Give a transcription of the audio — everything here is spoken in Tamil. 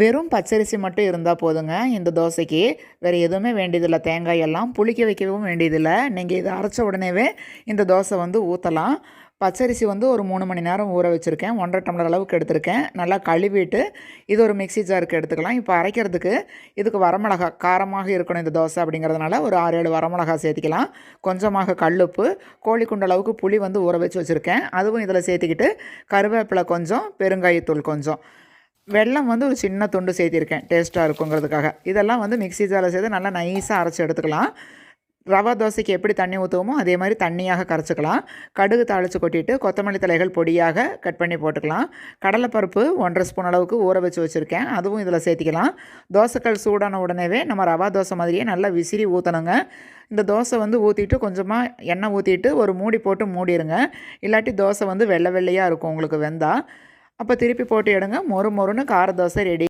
வெறும் பச்சரிசி மட்டும் இருந்தால் போதுங்க இந்த தோசைக்கு. வேறு எதுவுமே வேண்டியதில்லை. தேங்காய் எல்லாம் புளிக்க வைக்கவும் வேண்டியதில்லை. நீங்கள் இதை அரைச்ச உடனேவே இந்த தோசை வந்து ஊற்றலாம் பச்சரிசி வந்து ஒரு மூணு மணி நேரம் ஊற வச்சுருக்கேன். ஒன்றரை டம்ளர் அளவுக்கு எடுத்திருக்கேன். நல்லா கழுவிட்டு இது ஒரு மிக்ஸி ஜாருக்கு எடுத்துக்கலாம். இப்போ அரைக்கிறதுக்கு இதுக்கு வரமிளகா காரமாக இருக்கணும் இந்த தோசை அப்படிங்கிறதுனால ஒரு ஆறு ஏழு வரமிளகா சேர்த்திக்கலாம். கொஞ்சமாக கல்லுப்பு கோழிக்குண்டு அளவுக்கு புளி வந்து ஊற வச்சு வச்சுருக்கேன். அதுவும் இதில் சேர்த்துக்கிட்டு கருவேப்பிலை கொஞ்சம் பெருங்காயத்தூள் கொஞ்சம். வெல்லம் வந்து ஒரு சின்ன துண்டு சேர்த்திருக்கேன் டேஸ்ட்டாக இருக்குங்கிறதுக்காக. இதெல்லாம் வந்து மிக்ஸி ஜாரில் சேர்த்து நல்லா நைஸாக அரைச்சி எடுத்துக்கலாம். ரவா தோசைக்கு எப்படி தண்ணி ஊற்றுவோமோ அதே மாதிரி தண்ணியாக கரைச்சிக்கலாம். கடுகு தாளித்து கொட்டிட்டு கொத்தமல்லி தலைகள் பொடியாக கட் பண்ணி போட்டுக்கலாம். கடலைப்பருப்பு ஒன்றரை ஸ்பூன் அளவுக்கு ஊற வச்சு வச்சுருக்கேன். அதுவும் இதில் சேர்த்திக்கலாம். தோசைக்கல் சூடான உடனேவே நம்ம ரவா தோசை மாதிரியே நல்லா விசிறி ஊற்றணுங்க இந்த தோசை வந்து ஊற்றிட்டு கொஞ்சமாக எண்ணெய் ஊற்றிட்டு ஒரு மூடி போட்டு மூடிடுங்க இல்லாட்டி தோசை வந்து வெள்ளை வெள்ளையாக இருக்கும் உங்களுக்கு வெந்தால் அப்போ திருப்பி போட்டு எடுங்க. மொறு மொறுன்னு கார தோசை ரெடி